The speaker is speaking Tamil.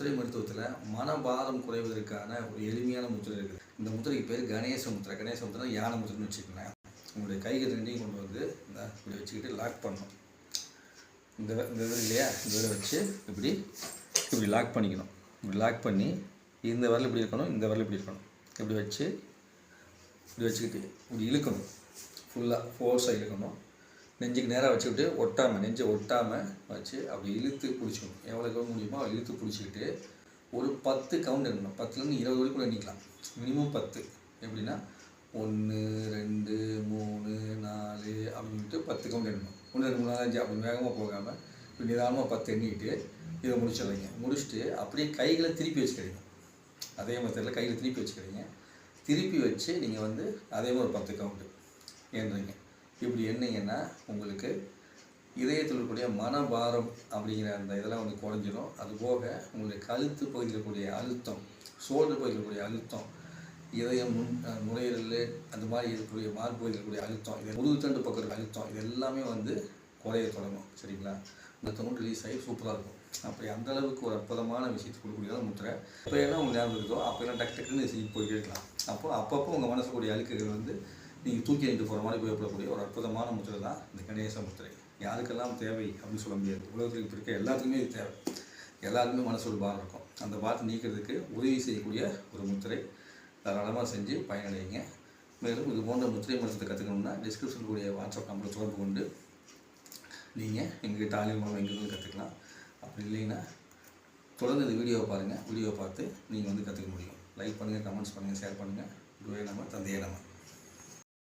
முத்திரை மருத்துவத்தில் மனபாரம் குறைவதற்கான ஒரு எளிமையான முத்திரை இருக்குது இந்த முத்திரைக்கு பேர் கணேச முத்திரை. கணேச முத்திரை யானை முத்திரைன்னு வச்சுக்கோங்களேன். உங்களுடைய கைகள் ரெண்டையும் கொண்டு வந்து இந்த இப்படி வச்சுக்கிட்டு லாக் பண்ணணும். இந்த இந்த இது இல்லையா? இந்த இதில் வச்சு இப்படி இப்படி லாக் பண்ணிக்கணும். இப்படி லாக் பண்ணி இந்த வரல இப்படி இருக்கணும் இந்த வரல இப்படி இருக்கணும். இப்படி வச்சு இப்படி வச்சுக்கிட்டு இப்படி இழுக்கணும். ஃபுல்லாக ஃபோர்ஸாக இழுக்கணும். நெஞ்சுக்கு நேராக வச்சுக்கிட்டு ஒட்டாமல் நெஞ்சை ஒட்டாமல் வச்சு அப்படி இழுத்து பிடிச்சிக்கணும். எவ்வளோ முடியுமோ அவள் இழுத்து பிடிச்சிக்கிட்டு ஒரு பத்து கவுண்ட் இருக்கணும் பத்துலேருந்து இருபது வரைக்கும் கூட எண்ணிக்கலாம் மினிமம் பத்து. எப்படின்னா ஒன்று ரெண்டு மூணு நாலு அப்படின்ட்டு பத்து கவுண்ட் எண்ணணும் ஒன்று ரெண்டு மூணு நாலு அஞ்சு அப்படி வேகமாக போகாமல் இப்போ நிதானமாக பத்து எண்ணிட்டு இதை முடிச்சிடலைங்க முடிச்சுட்டு அப்படியே கைகளை திருப்பி வச்சுக்கிறீங்க அதே மாதிரி கையில் திருப்பி வச்சுக்கிறீங்க திருப்பி வச்சு நீங்கள் வந்து அதே மாதிரி ஒரு பத்து கவுண்ட்டு ஏன்றீங்க இப்படி எண்ணீங்கன்னா உங்களுக்கு இதயத்தில் இருக்கக்கூடிய மனபாரம் அப்படிங்கிற அந்த இதெல்லாம் வந்து குறைஞ்சிரும். அதுபோக உங்களுடைய கழுத்து பகுதியில் இருக்கக்கூடிய அழுத்தம் சோல்டர் பகுதியில் இருக்கக்கூடிய அழுத்தம் இதயம் முன் நுரையீரல் அந்த மாதிரி இருக்கக்கூடிய மார்பகுதியில் இருக்கக்கூடிய அழுத்தம் இது முதுகுத்தண்டு பக்கம் இருக்க அழுத்தம் இது எல்லாமே வந்து குறைய தொடங்கும். சரிங்களா? இந்த தொண்ணூறு ரிலீஸ் ஆகி சூப்பராக இருக்கும். அப்படி அந்த அளவுக்கு ஒரு அற்புதமான விஷயத்தை கொடுக்கக்கூடியதான் முத்திரை. இப்போ என்ன உங்களுக்கு ஞாபகம் இருக்கோ அப்போ எல்லாம் டக்கு டக்குன்னு போய் கேட்கலாம் அப்போ அப்பப்போ உங்கள் மனசுக்கூடிய அழுக்குகள் வந்து நீங்கள் தூக்கி எடுத்து போகிற மாதிரி உபயோகப்படக்கூடிய ஒரு அற்புதமான முத்திரை தான் இந்த கணேச முத்திரை. யாருக்கெல்லாம் தேவை அப்படின்னு சொல்ல முடியாது. உலகத்தில் இருக்க எல்லாத்துக்குமே இது தேவை. எல்லாருக்குமே மனசு ஒரு பாரம் இருக்கும். அந்த பாரத்தை நீக்கிறதுக்கு உதவி செய்யக்கூடிய ஒரு முத்திரை. தாராளமாக செஞ்சு பயனடையுங்க. மேலும் இது போன்ற முத்திரை மனசத்தை கற்றுக்கணும்னா டிஸ்கிரிப்ஷன் கூடிய வாட்ஸ்அப் நம்பரை தொடர்பு கொண்டு நீங்கள் எங்ககிட்ட ஆன்லைன் மூலம் எங்கேருந்து கற்றுக்கலாம் அப்படி இல்லைன்னா தொடர்ந்து இந்த வீடியோவை பாருங்கள் வீடியோவை பார்த்து நீங்கள் வந்து கற்றுக்க முடியும். லைக் பண்ணுங்கள் கமெண்ட்ஸ் பண்ணுங்கள் ஷேர் பண்ணுங்கள் குருவே நம்ம தந்தையே நம்ம.